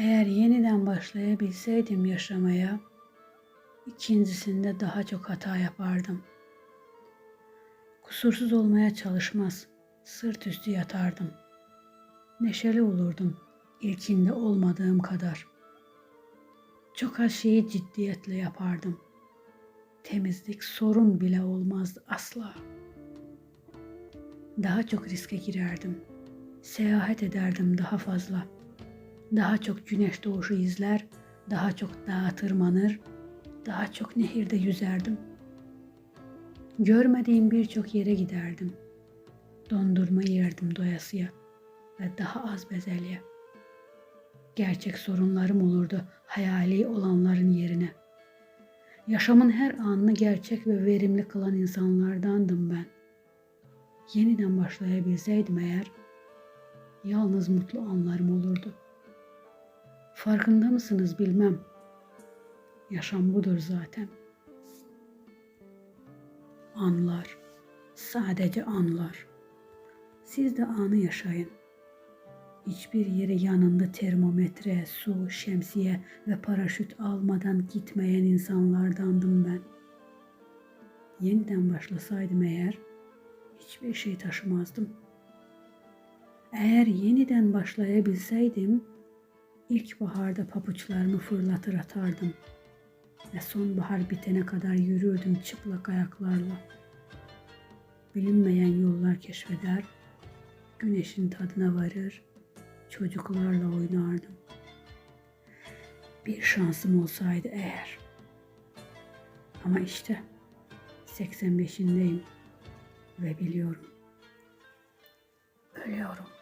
Eğer yeniden başlayabilseydim yaşamaya, ikincisinde daha çok hata yapardım. Kusursuz olmaya çalışmaz, sırt üstü yatardım. Neşeli olurdum, ilkinde olmadığım kadar. Çok az şeyi ciddiyetle yapardım. Temizlik sorun bile olmazdı asla. Daha çok riske girerdim. Seyahat ederdim daha fazla. Daha çok güneş doğuşu izler, daha çok dağa tırmanır, daha çok nehirde yüzerdim. Görmediğim birçok yere giderdim. Dondurma yerdim doyasıya ve daha az bezelye. Gerçek sorunlarım olurdu hayali olanların yerine. Yaşamın her anını gerçek ve verimli kılan insanlardandım ben. Yeniden başlayabilseydim eğer, yalnız mutlu anlarım olurdu. Farkında mısınız bilmem. Yaşam budur zaten. Anlar, sadece anlar. Siz de anı yaşayın. Hiçbir yere yanında termometre, su, şemsiye ve paraşüt almadan gitmeyen insanlardandım ben. Yeniden başlasaydım eğer hiçbir şey taşımazdım. Eğer yeniden başlayabilseydim ilkbaharda pabuçlarımı fırlatır atardım ve sonbahar bitene kadar yürürdüm çıplak ayaklarla. Bilinmeyen yollar keşfeder, güneşin tadına varır, çocuklarla oynardım. Bir şansım olsaydı eğer. Ama işte 85'indeyim ve biliyorum. Ölüyorum.